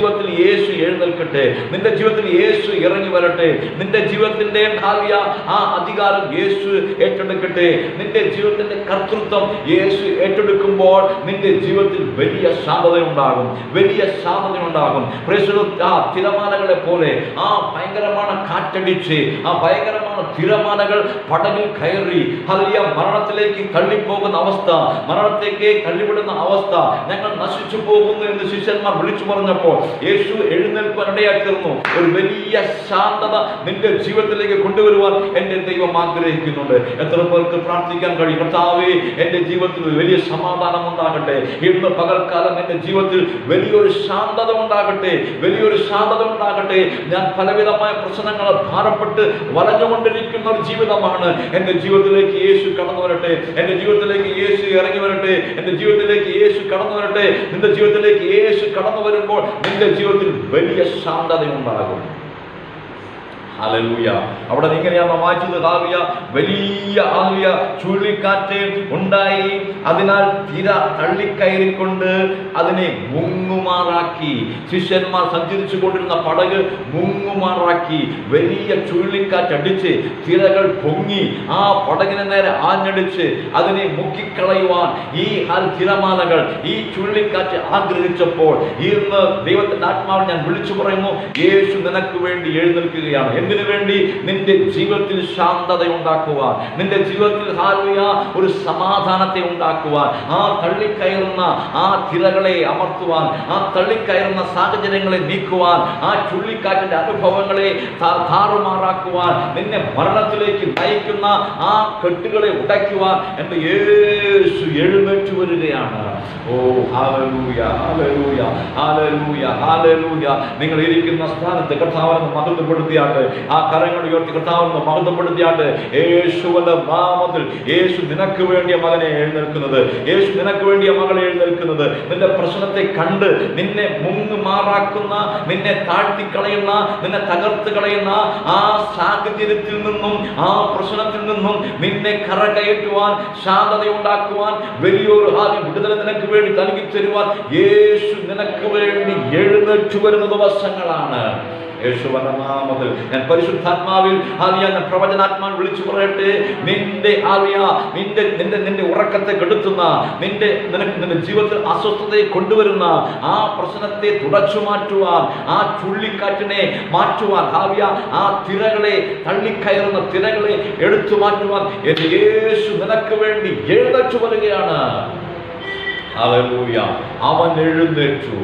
ജീവിതത്തിൽ യേശു എഴുന്നേൽക്കട്ടെ. നിന്റെ ജീവിതത്തിൽ യേശു ഇറങ്ങി വരട്ടെ. നിന്റെ ജീവിതത്തിന്റെ ഭാവിയ ആ അധികാരം യേശു ഏറ്റെടുക്കട്ടെ. നിന്റെ ജീവിതത്തിന്റെ കർത്തൃത്വം യേശു ഏറ്റെടുക്കുമ്പോൾ നിന്റെ ജീവിതത്തിൽ വലിയ ശാന്തതയുണ്ടാകും വലിയ ശാന്തതയുണ്ടാകും ആ തിരമാലകളെ പോലെ ആ ഭയങ്കരമാണ് കാറ്റടിച്ച് ആ ഭയങ്കരമാണ് തിരമാലകൾ പടകിൽ കയറി. അതിയ മരണത്തിലേക്ക് തള്ളിപ്പോകുന്ന അവസ്ഥ മരണത്തേക്ക് തള്ളിവിടുന്ന അവസ്ഥ ഞങ്ങൾ നശിച്ചു പോകുന്നു എന്ന് ശിഷ്യന്മാർ വിളിച്ചു പറഞ്ഞപ്പോൾ യേശു എഴുന്നേൽപ്പാൻ ഇടയാക്കുന്നു ഒരു വലിയ ശാന്തത നിന്റെ ജീവിതത്തിലേക്ക് കൊണ്ടുവരുവാൻ എന്റെ ദൈവം ആഗ്രഹിക്കുന്നുണ്ട്. എത്ര പേർക്ക് പ്രാർത്ഥിക്കാൻ കഴിയും? കർത്താവേ എന്റെ ജീവിതത്തിൽ വലിയ സമാധാനം ഉണ്ടാകട്ടെ. ഇന്ന് പകൽക്കാലം എന്റെ ജീവിതത്തിൽ വലിയൊരു ശാന്തത ഉണ്ടാകട്ടെ. വലിയൊരു ശാന്തത ഉണ്ടാകട്ടെ. ഞാൻ പലവിധമായ പ്രശ്നങ്ങൾ ഭാരപ്പെട്ട് വളഞ്ഞുകൊണ്ടിരിക്കുന്ന ഒരു ജീവിതമാണ്. എന്റെ ജീവിതത്തിലേക്ക് യേശു കടന്നു വരട്ടെ. എന്റെ ജീവിതത്തിലേക്ക് യേശു ഇറങ്ങി വരട്ടെ. എന്റെ ജീവിതത്തിലേക്ക് യേശു കടന്നു വരട്ടെ. നിന്റെ ജീവിതത്തിലേക്ക് യേശു കടന്നു വരുമ്പോൾ നിന്റെ ജീവിതത്തിൽ വലിയ ശാന്തത ഉണ്ടാകും ഹല്ലേലൂയ. അവിടെ ഇങ്ങനെയാണ് വായിച്ചത് ഹാവിയ വലിയ ആവിയ ചുഴലിക്കാറ്റ് ഉണ്ടായി. അതിനാൽ തിര തള്ളിക്കയറിക്കൊണ്ട് അതിനെ മുങ്ങുമാറാക്കി. ശിഷ്യന്മാർ സഞ്ചരിച്ചു കൊണ്ടിരുന്ന പടക് മുങ്ങുമാറാക്കി. വലിയ ചുഴലിക്കാറ്റ് അടിച്ച് തിരകൾ പൊങ്ങി. ആ പടകിനെ നേരെ ആഞ്ഞടിച്ച് അതിനെ മുക്കിക്കളയുവാൻ ഈ തിരമാലകൾ ഈ ചുഴലിക്കാറ്റ് ആഗ്രഹിച്ചപ്പോൾ ഇന്ന് ദൈവത്തിന്റെ ആത്മാവ് ഞാൻ വിളിച്ചു പറയുന്നു. യേശു നിനക്ക് വേണ്ടി എഴുന്നേൽക്കുകയാണ്. എന്തിനു വേണ്ടി നിന്റെ ജീവിതത്തിൽ ശാന്തത ഉണ്ടാക്കുവാൻ നിന്റെ ജീവിതത്തിൽ ഹാലുയ ഒരു സമാധാനത്തെ ഉണ്ടാക്കുവാൻ. ആ തള്ളിക്കയറുന്ന ആ തിരകളെ അമർത്തുവാൻ. ആ തള്ളിക്കയറുന്ന സാഹചര്യങ്ങളെ നീക്കുവാൻ. ആ ചുള്ളിക്കാറ്റിന്റെ അനുഭവങ്ങളെ താറുമാറാക്കുവാൻ. നിന്നെ മരണത്തിലേക്ക് നയിക്കുന്ന ആ കെട്ടുകളെ ഉടയ്ക്കുവാൻ എന്റെ യേശു എഴുന്നേറ്റ് വരികയാണ്. ഓ ഹാലലൂയ ഹാലലൂയ ഹാലലൂയ ഹാലലൂയ. നിങ്ങൾ ഇരിക്കുന്ന സ്ഥാനത്ത് കർത്താവിനെ മഹത്വപ്പെടുത്തിയാട്ട് ആ കരങ്ങൾ ഉയർത്തി കർത്താവിനെ മഹത്വപ്പെടുത്തിയാട്ട് യേശുവിന്റെ നാമത്തിൽ യേശു നിനക്ക് വേണ്ടിയ മകനെ എഴുന്നേൽക്കുന്നത്. യേശു നിനക്ക് വേണ്ടിയ മകളെ എഴുന്നേൽക്കുന്നത്. നിന്റെ പ്രശ്നത്തെ കണ്ട് നിന്നെ മുങ്ങ് മാറാക്കുന്ന നിന്നെ താഴ്ത്തിക്കളയുന്ന നിന്നെ തകർത്ത് കളയുന്ന ആ സാഹചര്യത്തിൽ നിന്നും ആ പ്രശ്നത്തിൽ നിന്നും നിന്നെ കറകയറ്റുവാൻ ശാന്തത ഉണ്ടാക്കുവാൻ വലിയൊരു ആദ്യം വിടുതല നിനക്ക് വേണ്ടി നൽകി തരുവാൻ യേശു നിനക്ക് വേണ്ടി എഴുന്നേറ്റ് വരുന്ന ദിവസങ്ങളാണ്. യേശുവന്റെ നാമത്തിൽ ഞാൻ പരിശുദ്ധാത്മാവിൽ ആലിയ ഞാൻ പ്രവചനാത്മാവിൽ വിളിച്ചു പറയട്ടെ. നിന്റെ ആലിയ നിന്റെ നിന്റെ നിന്റെ ഉറക്കത്തെ കെടുത്തുന്ന നിന്റെ നിനക്ക് നിന്റെ ജീവിതത്തിൽ അസ്വസ്ഥതയെ കൊണ്ടുവരുന്ന ആ പ്രശ്നത്തെ തുടച്ചു മാറ്റുവാൻ ആ ചുള്ളിക്കാറ്റിനെ മാറ്റുവാൻ ആവിയ ആ തിരകളെ തള്ളിക്കയറുന്ന തിരകളെ എടുത്തു മാറ്റുവാൻ എന്റെ യേശു നിനക്ക് വേണ്ടി എഴുതച്ചു വരികയാണ്. അവൻ എഴുന്നേറ്റു.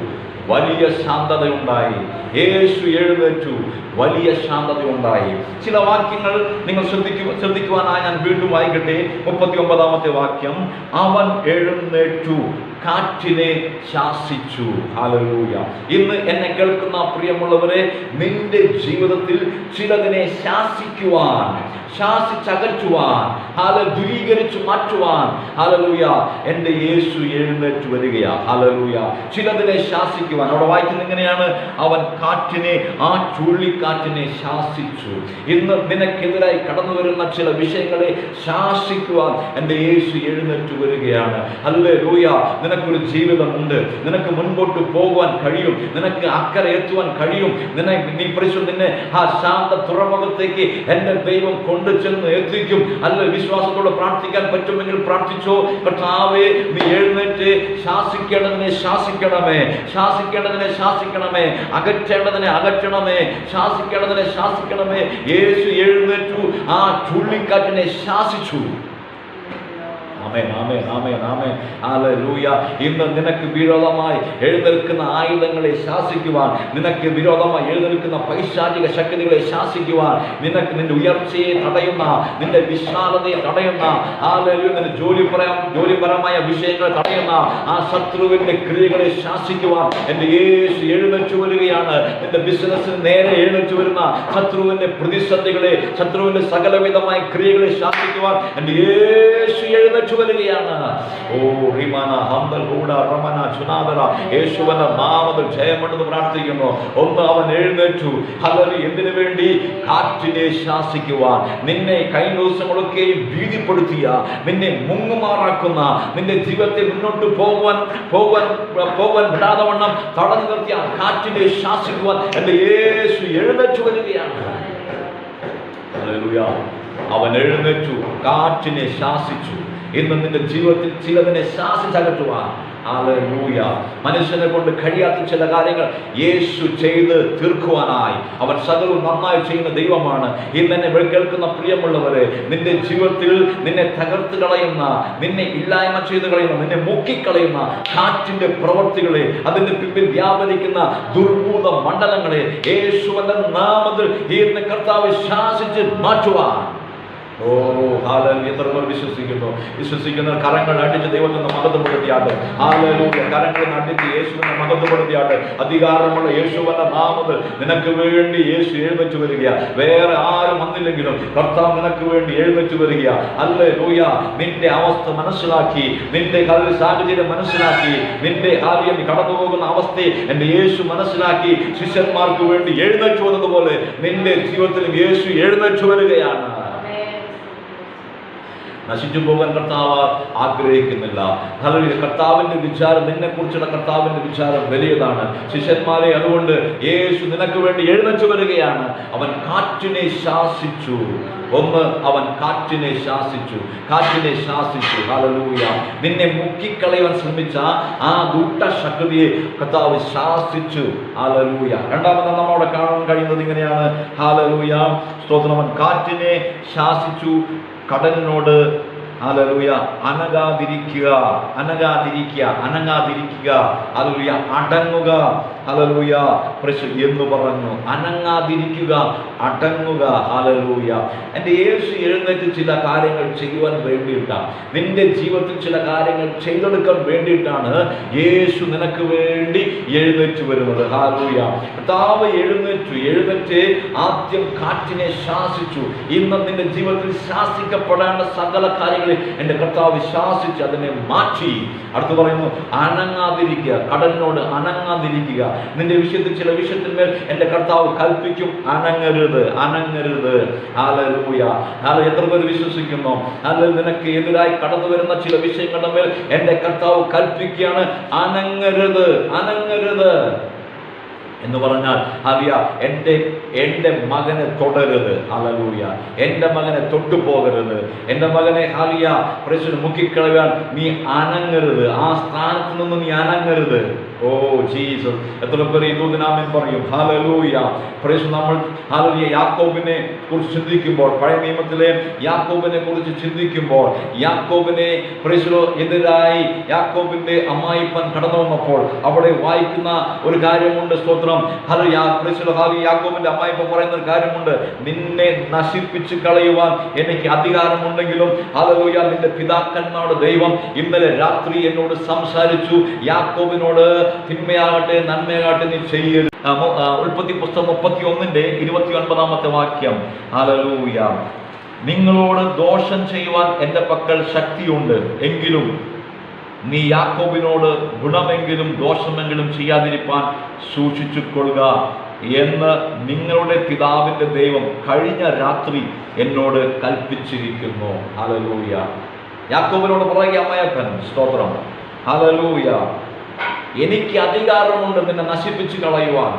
വലിയ ശാന്തതയുണ്ടായി. യേശു എഴുന്നേറ്റു. വലിയ ശാന്തതയുണ്ടായി. ചില വാക്യങ്ങൾ നിങ്ങൾ ശ്രദ്ധിക്കു ശ്രദ്ധിക്കുവാനായി ഞാൻ വീണ്ടും വായിക്കട്ടെ. മുപ്പത്തി ഒമ്പതാമത്തെ വാക്യം. അവൻ എഴുന്നേറ്റു. കാറ്റിനെ ശാസിച്ചു. ഹാലലൂയ ഇന്ന് എന്നെ കേൾക്കുന്ന പ്രിയമുള്ളവരെ നിന്റെ ജീവിതത്തിൽ ചിലതിനെ ശാസിക്കുവാൻ ശാസിച്ചകറ്റുവാൻ ഹാല ദുരീകരിച്ചു മാറ്റുവാൻ ഹാലലൂയ എന്റെ യേശു എഴുന്നേറ്റ് വരികയാ. ഹാലലൂയ ചിലതിനെ ശാസിക്കുവാൻ. അവിടെ വായിക്കുന്നത് എങ്ങനെയാണ് അവൻ കാറ്റിനെ ആ ചുഴലിക്കാറ്റിനെ ശാസിച്ചു. ഇന്ന് നിനക്കെതിരായി കടന്നു വരുന്ന ചില വിഷയങ്ങളെ ശാസിക്കുവാൻ എന്റെ യേശു എഴുന്നേറ്റ് വരികയാണ്. അല്ലേ നിനക്കൊരു ജീവിതമുണ്ട്. നിനക്ക് മുൻപോട്ട് പോകുവാൻ കഴിയും. നിനക്ക് അക്കരെ എത്തുവാൻ കഴിയും. നിന്നെ നീ പരിശു നിന്നെ ആ ശാന്ത തുറമുഖത്തേക്ക് എന്റെ ദൈവം കൊണ്ടു ചെന്ന് എത്തിക്കും. അല്ല വിശ്വാസത്തോടെ പ്രാർത്ഥിക്കാൻ പറ്റുമെങ്കിൽ പ്രാർത്ഥിച്ചോ. കർത്താവേ നീ എഴുന്നേറ്റ് ശാസിക്കേണ്ടതിനെ ശാസിക്കണമേ. ശാസിക്കേണ്ടതിനെ ശാസിക്കണമേ. അകറ്റേണ്ടതിനെ അകറ്റണമേ. ശാസിക്കേണ്ടതിനെ ശാസിക്കണമേ. യേശു എഴുന്നേറ്റു. ആ ചുള്ളിക്കാറ്റിനെ ശാസിച്ചു. ആമേൻ ആമേ ആമേ ആമേ ഹല്ലേലൂയ. ഇന്ന് നിനക്ക് വിരോധമായി എഴുന്നേൽക്കുന്ന ആയുധങ്ങളെ ശാസിക്കുവാൻ നിനക്ക് വിരോധമായി എഴുന്നേൽക്കുന്ന പൈശാചിക ശക്തികളെ ശാസിക്കുവാൻ നിനക്ക് നിന്റെ ഉയർച്ചയെ തടയുന്ന നിന്റെ വിശാലതയെ തടയുന്ന ഹല്ലേലൂയ നിന്റെ ജോലി പറയാം ജോലിപരമായ വിഷയങ്ങളെ തടയുന്ന ആ ശത്രുവിന്റെ ക്രിയകളെ ശാസിക്കുവാൻ എന്റെ യേശു എഴുന്നേറ്റ് വരികയാണ്. എന്റെ ബിസിനസ്സിന് നേരെ എഴുന്നേറ്റ് വരുന്ന ശത്രുവിന്റെ പ്രതിസന്ധികളെ ശത്രുവിന്റെ സകലവിധമായ ക്രിയകളെ ശാസിക്കുവാൻ എന്റെ യേശു എഴുന്നേച്ചു വരികയാണ് ഓ റിമാന ഹംബൽ റമന ചുനാദര യേശുവന്റെ നാമത്തിൽ ജയമെന്ന് പ്രാർത്ഥിക്കുന്നു. ഒന്ന് അവൻ എഴുന്നേറ്റു. ഹലറി എന്തിനു വേണ്ടി? കാറ്റിനെ ശാസിക്കുവാൻ. നിന്നെ കഴിഞ്ഞ ദിവസങ്ങളൊക്കെയും ഭീതിപ്പെടുത്തിയ നിന്നെ മുങ്ങുമാറാക്കുന്ന നിന്റെ ജീവിതത്തിൽ മുന്നോട്ട് പോകുവാൻ പോകുവാൻ പോകുവാൻ വിടാതെ വണ്ണം തടഞ്ഞു നിർത്തിയ കാറ്റിനെ ശാസിക്കുവാൻ എന്റെ യേശു എഴുന്നേറ്റ് വരികയാണ്. അവൻ എഴുന്നേറ്റു കാറ്റിനെ ശാസിച്ചു. ഇന്ന് നിന്റെ ജീവിതത്തിൽ ചിലതിനെ ശാസിച്ചകറ്റുവാൻ. ഹല്ലേലൂയ. മനുഷ്യനെ കൊണ്ട് കഴിയാത്ത ചില കാര്യങ്ങൾ യേശു ചെയ്ത് തീർക്കുവാനായി. അവൻ സകലവും നന്നായി ചെയ്യുന്ന ദൈവമാണ്. ഇന്ന് എന്നെ കേൾക്കുന്ന പ്രിയമുള്ളവരെ നിന്റെ ജീവിതത്തിൽ നിന്നെ തകർത്ത് കളയുന്ന നിന്നെ ഇല്ലായ്മ ചെയ്ത് കളയുന്ന നിന്നെ മുക്കിക്കളയുന്ന കാറ്റിന്റെ പ്രവൃത്തികളെ അതിന്റെ പിമ്പിൽ വ്യാപരിക്കുന്ന ദുർഭൂത മണ്ഡലങ്ങളെ യേശുവിന്റെ നാമത്തിൽ ഈ കർത്താവ് ശാസിച്ച് മാറ്റുവാൻ. ഓ ഹാലലൂയ. എത്ര പേർ വിശ്വസിക്കുന്നു? വിശ്വസിക്കുന്ന കരങ്ങൾ അടിച്ച് ദൈവത്തിന് മഹത്വപ്പെടുത്തിയാട്ട്. ഹാലലൂയ. കരങ്ങൾ അടിച്ച് യേശുവിനെ മഹത്വപ്പെടുത്തിയാട്ട്. അധികാരമുള്ള യേശുവിന്റെ നാമത്തിൽ നിനക്ക് വേണ്ടി യേശു എഴുന്നേറ്റ് വരിക. വേറെ ആരും വന്നില്ലെങ്കിലും കർത്താവ് നിനക്ക് വേണ്ടി എഴുന്നേറ്റ് വരിക. അല്ലേ ലൂയ നിന്റെ അവസ്ഥ മനസ്സിലാക്കി. നിന്റെ കളി സാഹചര്യം മനസ്സിലാക്കി. നിന്റെ ആദ്യം കടന്നു പോകുന്ന അവസ്ഥയെ എന്റെ യേശു മനസ്സിലാക്കി. ശിഷ്യന്മാർക്ക് വേണ്ടി എഴുന്നേറ്റ് വന്നതുപോലെ നിന്റെ ജീവിതത്തിലും യേശു എഴുന്നേറ്റ് വരികയാണ്. നശിച്ചു പോകാൻ കർത്താവ് ആഗ്രഹിക്കുന്നില്ല. ഹല്ലേലൂയ. കർത്താവിന്റെ വിചാരം നിന്നെക്കുറിച്ചുള്ള കർത്താവിന്റെ വിചാരം വലിയതാണ്. ശിഷ്യന്മാരെ അതുകൊണ്ട് യേശു നിനക്ക് വേണ്ടി എഴുന്നച്ചു വരികയാണ്. അവൻ കാറ്റിനെ ശാസിച്ചു. ഒന്ന് അവൻ കാറ്റിനെ ശാസിച്ചു. കാറ്റിനെ ശാസിച്ചു. ഹല്ലേലൂയ. നിന്നെ മുക്കിക്കളയാൻ ശ്രമിച്ച ആ ദുഷ്ട ശക്തിയെ കർത്താവ് ശാസിച്ചു. ഹല്ലേലൂയ. രണ്ടാമത് നമ്മളവിടെ കാണാൻ കഴിയുന്നത് ഇങ്ങനെയാണ്. ഹാലലൂയ സ്തോത്രം. കാറ്റിനെ ശാസിച്ചു. കടലിനോട് ഹല്ലേലൂയ അനങ്ങാതിരിക്കുക അനങ്ങാതിരിക്കുക അനങ്ങാതിരിക്കുക ഹല്ലേലൂയ അടങ്ങുക. ഹല്ലേലൂയ. പ്രശു എന്ന് പറഞ്ഞു. അനങ്ങാതിരിക്കുക അടങ്ങുക. ഹല്ലേലൂയ. എന്റെ യേശു എഴുന്നേറ്റ് ചില കാര്യങ്ങൾ ചെയ്യുവാൻ വേണ്ടിയിട്ടാണ് നിന്റെ ജീവിതത്തിൽ ചില കാര്യങ്ങൾ ചെയ്തെടുക്കാൻ വേണ്ടിയിട്ടാണ് യേശു നിനക്ക് വേണ്ടി എഴുന്നേറ്റ് വരുന്നത്. ഹാലൂയ കർത്താവ് എഴുന്നേറ്റു. എഴുന്നേറ്റ് ആദ്യം കാറ്റിനെ ശാസിച്ചു. ഇന്ന് നിന്റെ ജീവിതത്തിൽ ശാസിക്കപ്പെടേണ്ട സകല കാര്യങ്ങളിൽ എന്റെ കർത്താവ് ശാസിച്ച് അതിനെ മാറ്റി. അടുത്ത് പറയുന്നു അനങ്ങാതിരിക്കുക. കടലിനോട് അനങ്ങാതിരിക്കുക. നിന്റെ വിഷയത്തിൽ ചില വിഷയത്തിന്മേൽ എന്റെ കർത്താവ് കൽപ്പിക്കും. അനങ്ങരുത് അനങ്ങരുത്. ആലൂയ ആല എത്ര പേര് വിശ്വസിക്കുന്നു? അല്ലെങ്കിൽ നിനക്ക് എതിരായി കടന്നു വരുന്ന ചില വിഷയങ്ങളുടെ മേൽ എന്റെ കർത്താവ് കൽപ്പിക്കുകയാണ്. അനങ്ങരുത് അനങ്ങരുത്. എന്ന് പറഞ്ഞാൽ അറിയ എന്റെ എന്റെ മകനെ തൊടരുത്. അലലൂയ എന്റെ മകനെ തൊട്ടു പോകരുത് എന്റെ മകനെ അറിയ പ്രശ്നം മുക്കിക്കളയാൻ നീ അനങ്ങരുത്. ആ സ്ഥാനത്ത് നിന്ന് നീ അനങ്ങരുത്. ഓ ജീസസ്. എത്ര പേര് ഇതൂതിനാമൻ പറയും? ഹാലലൂയ പ്രശ്നം നമ്മൾ ഹലലിയ യാക്കോബിനെ കുറിച്ച് ചിന്തിക്കുമ്പോൾ പഴയ നിയമത്തിലെ യാക്കോബിനെ കുറിച്ച് ചിന്തിക്കുമ്പോൾ യാക്കോബിനെ പ്രശ്നോ എതിരായി യാക്കോബിന്റെ അമ്മായിപ്പൻ കടന്നു വന്നപ്പോൾ അവിടെ വായിക്കുന്ന ഒരു കാര്യമുണ്ട് സ്തോത്രം. ഹലോ യാ യാക്കോബിന്റെ അമ്മായിപ്പൻ പറയുന്ന ഒരു കാര്യമുണ്ട്. നിന്നെ നശിപ്പിച്ച് കളയുവാൻ എനിക്ക് അധികാരമുണ്ടെങ്കിലും ഹലലൂയ നിന്റെ പിതാക്കന്മാരുടെ ദൈവം ഇന്നലെ രാത്രി എന്നോട് സംസാരിച്ചു. യാക്കോബിനോട് തിന്മയാകട്ടെ നന്മയാകട്ടെ നീ ചെയ്യരുത്. ഉൽപ്പത്തി പുസ്തകം മുപ്പത്തി ഒന്നിന്റെ ഇരുപത്തി ഒൻപതാമത്തെ വാക്യം. അലലൂയ നിങ്ങളോട് ദോഷം ചെയ്യുവാൻ എന്റെ പക്കൽ ശക്തിയുണ്ട്. എങ്കിലും നീ യാക്കോബിനോട് ഗുണമെങ്കിലും ദോഷമെങ്കിലും ചെയ്യാതിരിപ്പാൻ സൂക്ഷിച്ചു കൊള്ളുക എന്ന് നിങ്ങളുടെ പിതാവിന്റെ ദൈവം കഴിഞ്ഞ രാത്രി എന്നോട് കൽപ്പിച്ചിരിക്കുന്നു. അലലൂയ യാക്കോബിനോട് പറയുക അമ്മയപ്പൻ സ്തോത്രം. ഹലലൂയ എനിക്ക് അധികാരമുണ്ട് നിന്നെ നശിപ്പിച്ച് കളയുവാൻ.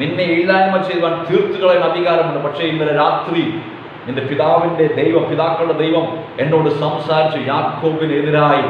നിന്നെ ഇല്ലായ്മ ചെയ്യുവാൻ തീർത്തു കളയാൻ അധികാരമുണ്ട്. പക്ഷേ ഇന്നലെ രാത്രി നിന്റെ പിതാവിന്റെ ദൈവം പിതാക്കളുടെ ദൈവം എന്നോട് സംസാരിച്ചു. യാക്കോബിനെതിരായി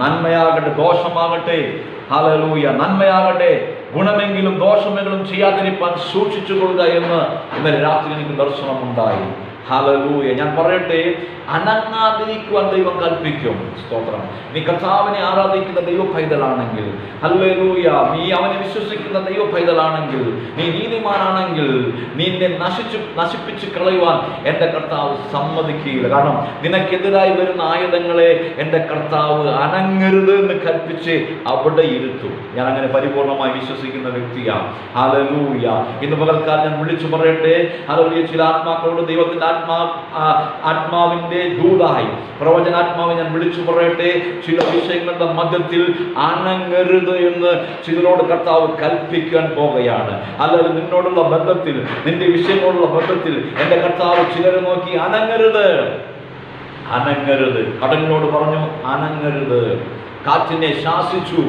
നന്മയാകട്ടെ ദോഷമാകട്ടെ ഹലലൂയ നന്മയാകട്ടെ ഗുണമെങ്കിലും ദോഷമെങ്കിലും ചെയ്യാതിരിപ്പാൻ സൂക്ഷിച്ചു കൊള്ളുക എന്ന് ഇന്നലെ രാത്രി എനിക്ക് ദർശനമുണ്ടായി. ഹലലൂയ ഞാൻ പറയട്ടെ അനങ്ങാതിരിക്കുവാൻ ദൈവം കൽപ്പിക്കും. സ്തോത്രം. നീ കർത്താവിനെ ആരാധിക്കുന്ന ദൈവ പൈതലാണെങ്കിൽ ഹല്ലേലൂയ നീ അവനെ വിശ്വസിക്കുന്ന ദൈവ പൈതലാണെങ്കിൽ നീ നീതിമാനാണെങ്കിൽ നിന്നെ നശിച്ചു നശിപ്പിച്ച് കളയുവാൻ എന്റെ കർത്താവ് സമ്മതിക്കുകയില്ല. കാരണം നിനക്കെതിരായി വരുന്ന ആയുധങ്ങളെ എന്റെ കർത്താവ് അനങ്ങരുത് എന്ന് കൽപ്പിച്ച് അവിടെ ഇരുത്തും. ഞാൻ അങ്ങനെ പരിപൂർണമായി വിശ്വസിക്കുന്ന വ്യക്തിയാണ് ഹലലൂയ ഇന്ന് പകൽക്കാലം ഞാൻ വിളിച്ചു പറയട്ടെ. ഹലലൂയ ചില ആത്മാക്കളോട് ദൈവത്തിന്റെ പ്രവചനാത്മാ ആത്മാവിന്റെ ദൂതായി. പ്രവചനാത്മാവ് ഞാൻ വിളിച്ചു പറയട്ടെ. ചില വിഷയങ്ങളുടെ മധ്യത്തിൽ അനങ്ങരുത് എന്ന് ചിലരോട് കർത്താവ് കൽപ്പിക്കാൻ പോവുകയാണ്. അല്ലാതെ നിന്നോടുള്ള ബന്ധത്തിൽ നിന്റെ വിഷയങ്ങളോടുള്ള ബന്ധത്തിൽ എന്റെ കർത്താവ് ചിലരെ നോക്കി അനങ്ങരുത്. അനങ്ങരുത്. കടലിനോട് പറഞ്ഞു അനങ്ങരുത്. കാറ്റിനെ ശാസിച്ചു.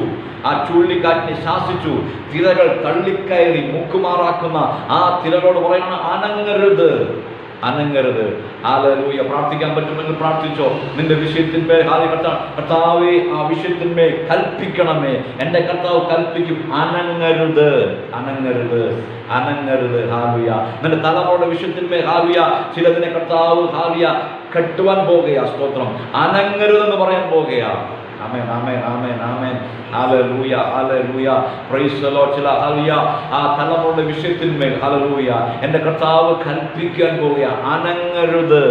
ആ ചുഴലിക്കാറ്റിനെ ശാസിച്ചു. തിരകൾ തള്ളിക്കയറി മുക്കുമാറാക്കുന്ന ആ തിരകളോട് പറയുന്ന അനങ്ങരുത്. അനങ്ങരുത്. ആലൂയ പ്രാർത്ഥിക്കാൻ പറ്റുമെന്ന് പ്രാർത്ഥിച്ചോ? നിന്റെ വിഷയത്തിന്മേൽ കർത്താവെ ആ വിഷയത്തിന്മേൽ കൽപ്പിക്കണമേ. എന്റെ കർത്താവ് കൽപ്പിക്കും. അനങ്ങരുത്. അനങ്ങരുത്. അനങ്ങരുത്. ഹാവിയ നിന്റെ തലമുറയുടെ വിഷയത്തിന്മേൽ ഹാവിയ ചിലതിനെ കർത്താവ് ഹാവിയ കെട്ടുവാൻ പോകുകയാ. സ്തോത്രം. അനങ്ങരുതെന്ന് പറയാൻ പോകുകയാ. ആമേൻ ആമേൻ ആമേൻ ആമേൻ ഹല്ലേലൂയ ഹല്ലേലൂയ പ്രൈസ് ദി ലോർഡ് ചില ഹല്ലേലൂയ. ആ തലമുറയുടെ വിഷയത്തിന്മേൽ ഹല്ലേലൂയ. എന്റെ കർത്താവ് കൽപ്പിക്കാൻ പോവുക അനങ്ങരുത്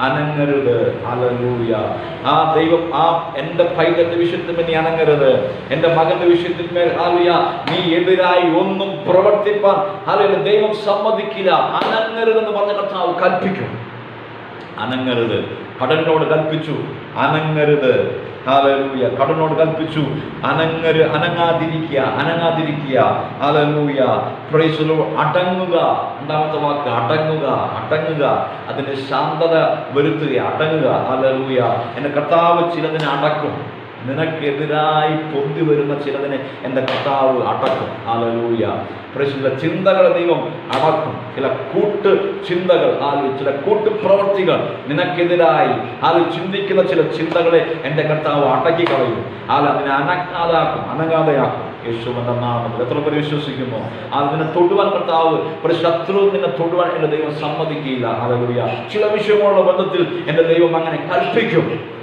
അനങ്ങരുത്. ഹല്ലേലൂയ. ആ ദൈവം ആ എന്റെ പൈതന്റെ വിഷയത്തിന്മേൽ നീ അനങ്ങരുത്. എന്റെ മകന്റെ വിഷയത്തിന്മേൽ ഹല്ലേലൂയ. നീ എതിരായി ഒന്നും പ്രവർത്തിപ്പാൻ ഹല്ലേലൂയ ദൈവം സമ്മതിക്കില്ല. അനങ്ങരുതെന്ന് പറഞ്ഞ കർത്താവ് കൽപ്പിക്കും. അനങ്ങരുത്. കടലിനോട് കൽപ്പിച്ചു. അനങ്ങരുത്. ഹാലലൂയ കടനോട് കൽപ്പിച്ചു. അനങ്ങര് അനങ്ങാതിരിക്കുക അനങ്ങാതിരിക്കുക. ഹാലലൂയ പ്രൈസലോ അടങ്ങുക. രണ്ടാമത്തെ വാക്ക് അടങ്ങുക അടങ്ങുക. അതിന് ശാന്തത വരുത്തുക അടങ്ങുക. ഹാലലൂയ എന്റെ കർത്താവ് ചിലതിനെ അടക്കും. നിനക്കെതിരായി പൊന്തി വരുന്ന ചിലതിനെ എന്റെ കർത്താവ് അടക്കും. ഹാലലൂയ പ്രശ്ന ചിന്തകളെ ദൈവം അടക്കും. ചില കൂട്ട് ചിന്തകൾ ആലോ ചില കൂട്ട് പ്രവർത്തികൾ നിനക്കെതിരായി. അത് ചിന്തിക്കുന്ന ചില ചിന്തകളെ എന്റെ കർത്താവ് അടക്കി കളയും ആല അതിനെ അനങ്ങാതാക്കും അനങ്ങാതെയാക്കും. യേശുവിന്റെ നാമത്തിൽ. എത്ര പേര് വിശ്വസിക്കുന്നു അതിനെ തൊടുവാൻ കർത്താവ് ഒരു ശത്രു നിന്നെ തൊടുവാൻ എന്റെ ദൈവം സമ്മതിക്കില്ല. ഹല്ലേലൂയ. ചില വിഷയങ്ങളുള്ള ബന്ധത്തിൽ എന്റെ ദൈവം അങ്ങനെ കൽപ്പിക്കും.